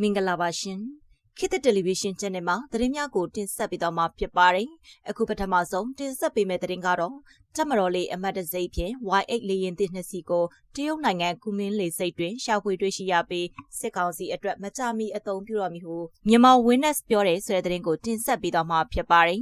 မင်္ဂလာပါရှင်ခေတ်သစ်တယ်လီဗီရှင်း channel မှာသတင်းများကိုတင်ဆက်ပေးတော့မှာဖြစ်ပါတယ်အခုပထမဆုံးတင်ဆက်ပေးမယ့်သတင်းကတော့တက်မတော်လေးအမတ်တစိမ့်ဖြင့် Y8 လေရင်သစ်နှစ်စီကိုတရုတ်နိုင်ငံကူမင်းလေစိတ်တွင်ရှာဖွေတွေ့ရှိရပြီးစစ်ကောင်စီအတွက်မကြမီအသုံးပြုတော်မူဟုမြန်မာ Witness ပြောတဲ့ဆိုတဲ့သတင်းကိုတင်ဆက်ပေးတော့မှာဖြစ်ပါတယ်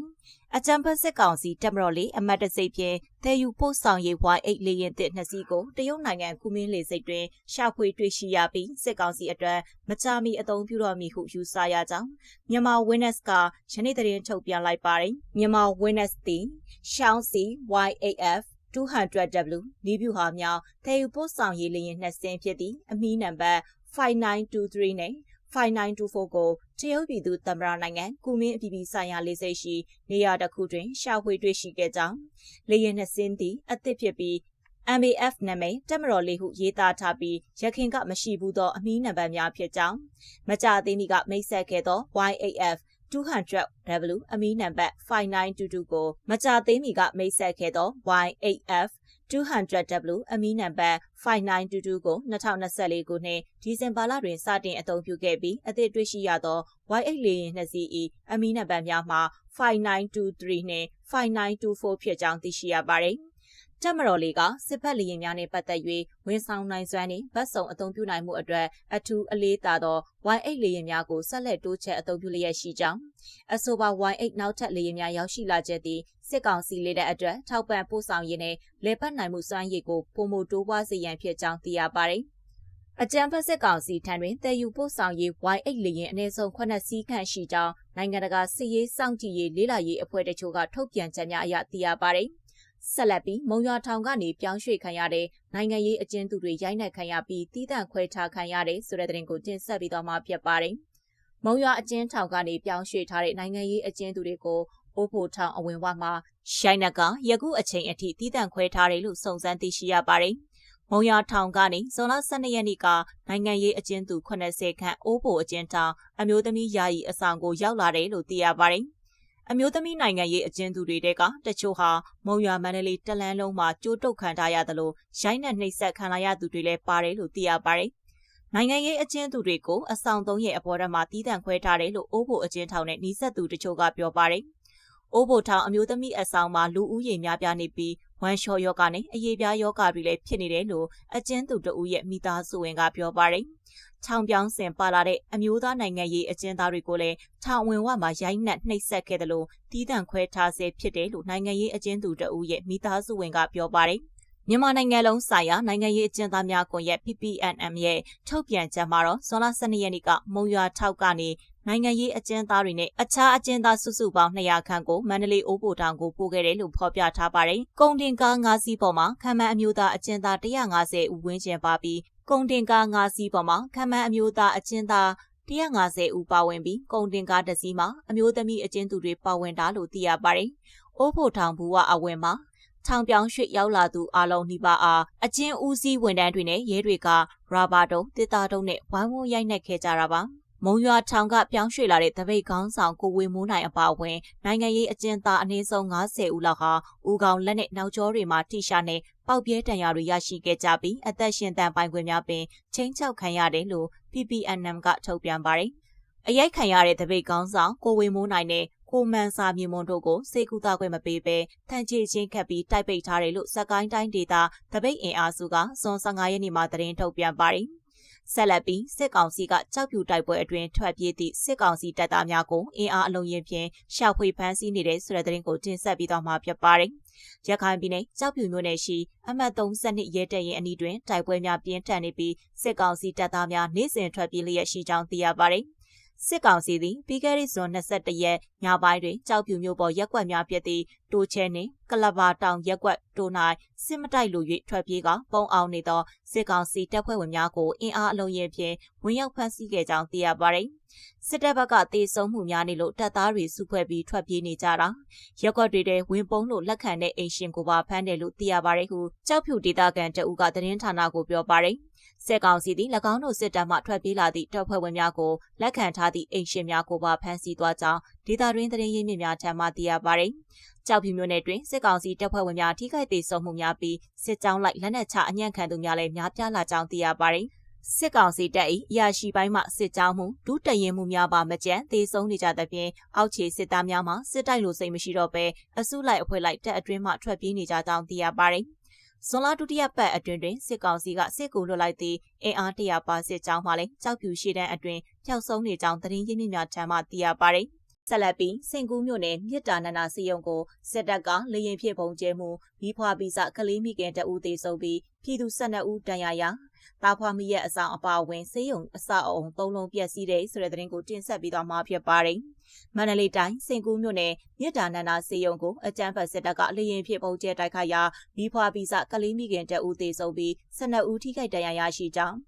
အကြံဖက်စစ်ကောင်စီတက်မတော်လေးအမတ်တစိတ်ဖြင့်တဲယူပို့ဆောင်ရေး Y8 လေရင်သစ်နှစ်စီးကိုတရုတ်နိုင်ငံကူမင်းလေစိတ်တွင်ရှာဖွေတွေ့ရှိရပြီးစစ်ကောင်စီအတွက်မကြာမီအသုံးပြုတော်မူဟုယူဆရကြောင်းမြန်မာ Witness ကယနေ့သတင်းထုတ်ပြန်လိုက်ပါတယ်မြန်မာ Witness သည်ရှောင်းစီ YAF 200W နီးဗျူဟာများတဲယူပို့ဆောင်ရေးလေရင်နှစ်စင်းဖြစ်သည့်အမီးနံပါတ်5923နဲ့5924ကို တရုတ်ပြည်သူသမ္မတနိုင်ငံကုမင်းအပြည်ပြည်ဆိုင်ရာလေဆိပ်ရှိနေရာတစ်ခုတွင်ရှာဖွေတွေ့ရှိခဲ့ကြောင်းလေယာဉ်နှစ်စင်းသည်အသစ်ဖြစ်ပြီး MAF နာမည်တက်မတော်လေးဟုရေးသားထားပြီးရခင်ကမရှိဘူးသောအမီးနံပါတ်များဖြစ်ကြောင်းမကြသေးမီကမိတ်ဆက်ခဲ့သော YAF 200W အမီးနံပါတ်5922ကိုမကြသေးမီကမိတ်ဆက်ခဲ့သော YAF 200W အမီးနံပါတ်5922ကို2024ခုနှစ်ဒီဇင်ဘာလတွင်စတင်အသုံးပြုခဲ့ပြီးအသစ်တွေ့ရှိရသော Y8 လေယာဉ်နှစ်စီး၏အမီးနံပါတ်များမှာ5923နှင့်5924ဖြစ်ကြောင်းသိရှိရပါသည် တက်မတော်လေးကစစ်ဖက်လေရင်များနဲ့ပတ်သက်၍ဝန်ဆောင်နိုင်စွမ်းနှင့်ဗတ်စုံအသုံးပြုနိုင်မှုအတွက်အထူးအလေးသာသော Y8 လေရင်များကိုဆက်လက်တိုးချဲ့အသုံးပြုလျက်ရှိကြောင်းအဆိုပါ Y8 နောက်ထပ်လေရင်များရောက်ရှိလာချက်သည်စစ်ကောင်စီလေးတဲ့အတွက်ထောက်ပံ့ပို့ဆောင်ရေးနဲ့လေပတ်နိုင်မှုစွမ်းရည်ကိုပုံမတိုးပွားစေရန်ဖြစ်ကြောင်းသိရပါတယ်။အကြံဖက်စစ်ကောင်စီထံတွင်တည်ယူပို့ဆောင်ရေး Y8 လေရင်အနည်းဆုံး9စီးခန့်ရှိကြောင်းနိုင်ငံတကာစစ်ရေးစောင့်ကြည့်ရေးလေးလာရေးအဖွဲ့တချို့ကထုတ်ပြန်ချက်များအရသိရပါတယ်။ ဆက်လက်ပြီးမုံရွာထောင်ကနေပြောင်းရွှေ့ခံရတဲ့နိုင်ငံရေးအကျဉ်းသူတွေရိုက်နှက်ခံရပြီးတီးတန့်ခွဲထားခံရတဲ့ဆိုတဲ့သတင်းကိုတင်ဆက်ပြီးတော့မှဖြစ်ပါတယ်။မုံရွာအကျဉ်းထောင်ကနေပြောင်းရွှေ့ထားတဲ့နိုင်ငံရေးအကျဉ်းသူတွေကိုအိုးဖို့ထောင်အဝင်ဝမှာရှိုင်းနက်ကယခုအချိန်အထိတည်တံ့ခွဲထားတယ်လို့စုံစမ်းသိရှိရပါတယ်။မုံရထောင်ကနေဇွန်လ12ရက်နေ့ကနိုင်ငံရေးအကျဉ်းသူ80ခန့်အိုးဖို့အကျဉ်းထောင်အမျိုးသမီးယာယီအဆောင်ကိုရောက်လာတယ်လို့သိရပါတယ်။ အမျိုးသမီးနိုင်ငံရေးအကျဉ်းသူတွေတဲကတချို့ဟာမုံရွာမန္တလေးတလန်းလုံးမှာကြိုးတုပ်ခံထားရသလိုရိုင်းနဲ့နှိပ်စက်ခံလာရသူတွေလည်းပါတယ်လို့သိရပါတယ်။နိုင်ငံရေးအကျဉ်းသူတွေကိုအဆောင်သုံးရဲ့အပေါ်ထမှာတီးတန့်ခွဲထားတယ်လို့အိုးဖို့အကျဉ်းထောင်နဲ့နှီးဆက်သူတချို့ကပြောပါတယ်။အိုးဘိုထောင်အမျိုးသမီးအဆောင်မှာလူဦးရေများပြားနေပြီးဝမ်လျှော်ယောဂနဲ့အရေးပြားယောဂတွေလည်းဖြစ်နေတယ်လို့အကျဉ်းသူတဦးရဲ့မိသားစုဝင်ကပြောပါတယ်။ ထောင်ပြောင်းစင်ပါလာတဲ့အမျိုးသားနိုင်ငံရေးအကျဉ်းသားတွေကိုလည်းထောင်ဝင်ဝမှာရိုက်နှက်နှိပ်စက်ခဲ့တယ်လို့တီးတန့်ခွဲထားစေဖြစ်တယ်လို့နိုင်ငံရေးအကျဉ်းသူတဦးရဲ့မိသားစုဝင်ကပြောပါတယ်။မြန်မာနိုင်ငံလုံးဆိုင်ရာနိုင်ငံရေးအကျဉ်းသားများကွန်ရက် PPNM ရဲ့ထုတ်ပြန်ချက်မှာတော့ဇွန်လ12ရက်နေ့ကမုံရွာထောက်ကနေနိုင်ငံရေးအကျဉ်းသားတွေနဲ့အခြားအကျဉ်းသားစုစုပေါင်း200ခန့်ကိုမန္တလေးအိုးပိုတောင်ကိုပို့ခဲ့တယ်လို့ဖော်ပြထားပါတယ်။ကုန်တင်ကား၅စီးပေါ်မှာခံမှန်းအမျိုးသားအကျဉ်းသား150ဦးဝန်းကျင်ပါပြီး ကုန်တင်ကား၅စီးပေါ်မှာခံမှန်းအမျိုးသားအကျဉ်းသား150ဦးပါဝင်ပြီးကုန်တင်ကားတစ်စီးမှာအမျိုးသမီးအကျဉ်းသူတွေပါဝင်တာလို့သိရပါတယ်။အိုးဖို့ထောင်ဘူဝအဝင်မှာထောင်ပြောင်းရွှေ့ရောက်လာသူအလုံးနှိပါအားအချင်းဦးစီးဝန်ထမ်းတွေနဲ့ရဲတွေကရာဘာတုံးတစ်သားတုံးနဲ့ဝိုင်းဝန်းရိုက်နှက်ခဲ့ကြတာပါ။ မုံရွာထောင်ကပြောင်းရွှေ့လာတဲ့တပိတ်ကောင်းဆောင်ကိုဝေမိုးနိုင်အပါအဝင်နိုင်ငံရေးအကျဉ်းသားအနည်းဆုံး90ဦးလောက်ဟာဦးကောင်လက်နဲ့နောက်ကျောတွေမှာထိရှာနဲ့ပေါက်ပြဲတံရတွေရရှိခဲ့ကြပြီးအသက်ရှင်တန်ပိုင်ခွင့်များပင်ချင်းချောက်ခံရတယ်လို့ PPNM ကထုတ်ပြန်ပါတယ်။အရိုက်ခံရတဲ့တပိတ်ကောင်းဆောင်ကိုဝေမိုးနိုင်နဲ့ကိုမန်စာမြေမွန်တို့ကိုစေကူတာခွင့်မပေးဘဲထန်ချေချင်းခတ်ပြီးတိုက်ပိတ်ထားတယ်လို့စကိုင်းတိုင်းဒေသတပိတ်အင်အားစုကဇွန်15ရက်နေ့မှာသတင်းထုတ်ပြန်ပါတယ်။ ဆက်လက်ပြီးစစ်ကောင်စီကကြောက်ဖြူတိုက်ပွဲအတွင်းထွက်ပြေးသည့်စစ်ကောင်စီတပ်သားများကိုအင်အားအလုံးရင်ဖြင့်ရှာဖွေဖမ်းဆီးနေတဲ့ဆိုတဲ့သတင်းကိုတင်ဆက်ပြီးတော့မှာဖြစ်ပါတယ်။ရခိုင်ပြည်နယ်ကြောက်ဖြူမြို့နယ်ရှိအမှတ်32ရဲတပ်ရင်အနီးတွင်တိုက်ပွဲများပြင်းထန်နေပြီးစစ်ကောင်စီတပ်သားများနေ့စဉ်ထွက်ပြေးလျက်ရှိကြောင်းသိရပါတယ်။ စစ်ကောင်စီသည်ပြီးခဲ့တဲ့ဇွန်22ရက်ညပိုင်းတွင်ကြောက်ဖြူမြို့ပေါ်ရက်ကွက်များဖြစ်သည့်တိုချဲနှင့်ကလဘာတောင်ရက်ကွက်တို၌စစ်မတိုက်လို၍ထွက်ပြေးကပုံအောင်နေသောစစ်ကောင်စီတပ်ဖွဲ့ဝင်များကိုအင်အားအလုံးရင်ဖြင့်ဝင်ရောက်ဖမ်းဆီးခဲ့ကြောင်းသိရပါသည်စစ်တပ်ဘက်ကတေဆုံးမှုများနေလို့တပ်သားတွေစုဖွဲ့ပြီးထွက်ပြေးနေကြတာရက်ကွက်တွေထဲဝင်ပုံးလို့လက်ခံတဲ့အိမ်ရှင်ကိုပါဖမ်းတယ်လို့သိရပါတယ်ဟုကြောက်ဖြူဒေသခံတအုပ်ကသတင်းဌာနကိုပြောပါတယ် စစ်ကောင်စီသည်၎င်းတို့စစ်တပ်မှထွက်ပြေးလာသည့်တပ်ဖွဲ့ဝင်များကိုလက်ခံထားသည့်အိမ်ရှင်များကိုပါဖမ်းဆီးသွားကြောင်းဒေသတွင်းသတင်းရင်းမြစ်များထံမှသိရပါသည်။ကြောက်ဖြူမြို့နယ်တွင်စစ်ကောင်စီတပ်ဖွဲ့ဝင်များထိခိုက်ဒေဆုံးမှုများပြီးစစ်ကြောင်းလိုက်လက်နက်ချအညံ့ခံသူများလည်းများပြားလာကြောင်းသိရပါသည်။စစ်ကောင်စီတပ်၏အရာရှိပိုင်းမှစစ်ကြောင်းမှုဒုတရင်မှုများပါမကြမ်းသေဆုံးနေကြသဖြင့်အောက်ခြေစစ်သားများမှစစ်တိုက်လိုစိတ်မရှိတော့ဘဲအစုလိုက်အဖွဲ့လိုက်တပ်အတွင်းမှထွက်ပြေးနေကြကြောင်းသိရပါတယ်။ ဇွန်လဒုတိယပတ်အတွင်းတွင်စစ်ကောင်စီကစစ်ကူလွတ်လိုက်သည့်အင်အားတရာပါစစ်ကြောင်းမှလည်းကြောက်ဖြူရှိတဲ့အတွင်းပျောက်ဆုံးနေကြောင်းသတင်းရင်းမြစ်များထံမှသိရပါတယ်။ဆက်လက်ပြီးစင်ကူးမြို့နယ်မြစ်တာနန္ဒစီယုံကိုစစ်တပ်ကလေရင်ဖြစ်ပုံကျဲမှုပြီးဖွာပြီးစကလေးမိခင်တအူးသေးဆုံးပြီးပြည်သူ12ဦးတန်ရာရာတာဖွာမီရဲ့အဆောင်အပါအဝင်ဆေးရုံအဆောက်အအုံ၃လုံးပြည့်စည်တဲ့ဆိုတဲ့သတင်းကိုတင်ဆက်ပြီးတော့မှာဖြစ်ပါတယ်။ မန္တလေးတိုင်းစင်ကူးမြို့နယ်မြစ်တာနန္ဒဆေးရုံကိုအကြမ်းဖက်စစ်တပ်ကလေရင်ဖြစ်ပုံကျဲတိုက်ခိုက်ရာမိဖွာပြီးစကလေးမိခင်တအူးသေးဆုံးပြီး12ဦးထိခိုက်ဒဏ်ရာရရှိကြောင်း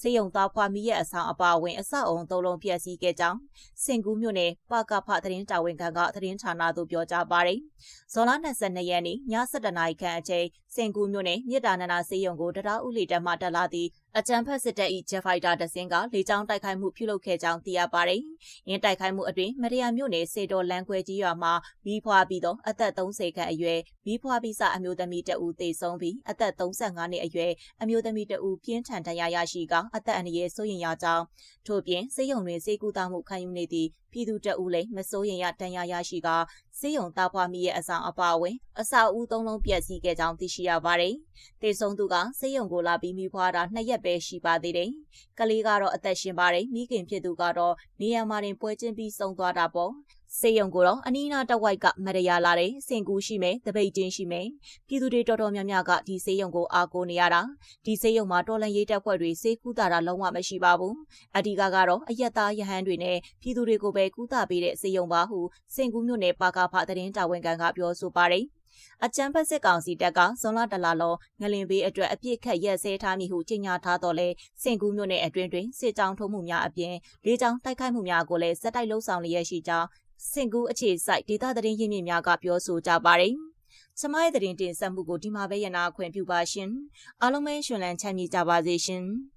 စေယုံသားဖွာမိရဲ့အဆောင်အပါအဝင်အဆောက်အုံသုံးလုံးပြည့်စည်ခဲ့ကြောင်းစင်ကူးမြို့နယ်ပကဖသတင်းတာဝန်ခံကသတင်းဌာနသို့ပြောကြားပါတယ်။ဇွန်လ22ရက်နေ့ည7:00နာရီခန့်အချိန်စင်ကူးမြို့နယ်မြစ်တာနန္ဒစေယုံကိုတရားဥလီတက်မှတက်လာသည့် အကြံဖက်စစ်တပ်၏ဂျက်ဖိုက်တာတစင်းကလေကြောင်းတိုက်ခိုက်မှုပြုလုပ်ခဲ့ကြောင်းသိရပါတယ်။ရင်းတိုက်ခိုက်မှုအတွင်းမရယာမြို့နယ်စေတော်လန်ခွဲကြီးရွာမှာမီးဖွာပြီးသောအသက်30ခန့်အရွယ်မီးဖွာပြီးစအမျိုးသမီးတဦးသေဆုံးပြီးအသက်35နှစ်အရွယ်အမျိုးသမီးတဦးပြင်းထန်ဒဏ်ရာရရှိကအသက်အန္တရာယ်စိုးရိမ်ရကြောင်းထို့ပြင်စေယုံတွင်စေကူတာမှုခံယူနေသည့်ပြည်သူတအူးလည်းမစိုးရိမ်ရဒဏ်ရာရရှိကစေယုံသားဖွာမိရဲ့အဆောင်အပါအဝင်အစာအုပ်သုံးလုံးပြည့်စည်ခဲ့ကြောင်းသိရှိရပါတယ်။တေဆုံးသူကစေယုံကိုလာပြီးမိဖွာတာနှစ်ရက်ပဲရှိပါသေးတယ်။ကလေးကတော့အသက်ရှင်ပါတယ်မိခင်ဖြစ်သူကတော့နေရာမှာတင်ပွဲချင်းပြီးဆုံးသွားတာပေါ့စေယုံကိုတော့အနီးနားတဝိုက်ကမရရလာတဲ့စင်ကူရှိမယ်တပိတ်ချင်းရှိမယ်ပြည်သူတွေတော်တော်များများကဒီစေယုံကိုအားကိုးနေရတာဒီစေယုံမှာတော်လန်ရေးတပ်ဖွဲ့တွေစေကူတာတာလုံးဝမရှိပါဘူးအဓိကကတော့အယက်သားရဟန်းတွေနဲ့ပြည်သူတွေကိုပဲကူတာပေးတဲ့စေယုံပါဟုစင်ကူမြို့နယ်ပါကဖသတင်းတာဝန်ခံကပြောဆိုပါတယ် အကြံဖက်စစ်ကောင်စီတပ်ကဇွန်လတလလုံးငလင်ဘေးအတွက်အပြစ်ခတ်ရက်စဲထားမည်ဟုကြေညာထားတော့လဲစင်ကူးမြို့နယ်အတွင်းတွင်စစ်ကြောင်းထုံးမှုများအပြင်လေးကြောင်းတိုက်ခိုက်မှုများကိုလည်းစက်တိုက်လှုပ်ဆောင်လျက်ရှိကြောင်းစင်ကူးအခြေစိုက်ဒေသသတင်းရင်းမြစ်များကပြောဆိုကြပါတယ်။စမိုင်းသတင်းတင်ဆက်မှုကိုဒီမှာပဲရနာခွင့်ပြုပါရှင်။အားလုံးပဲရှင်လန်းချမ်းမြေ့ကြပါစေရှင်။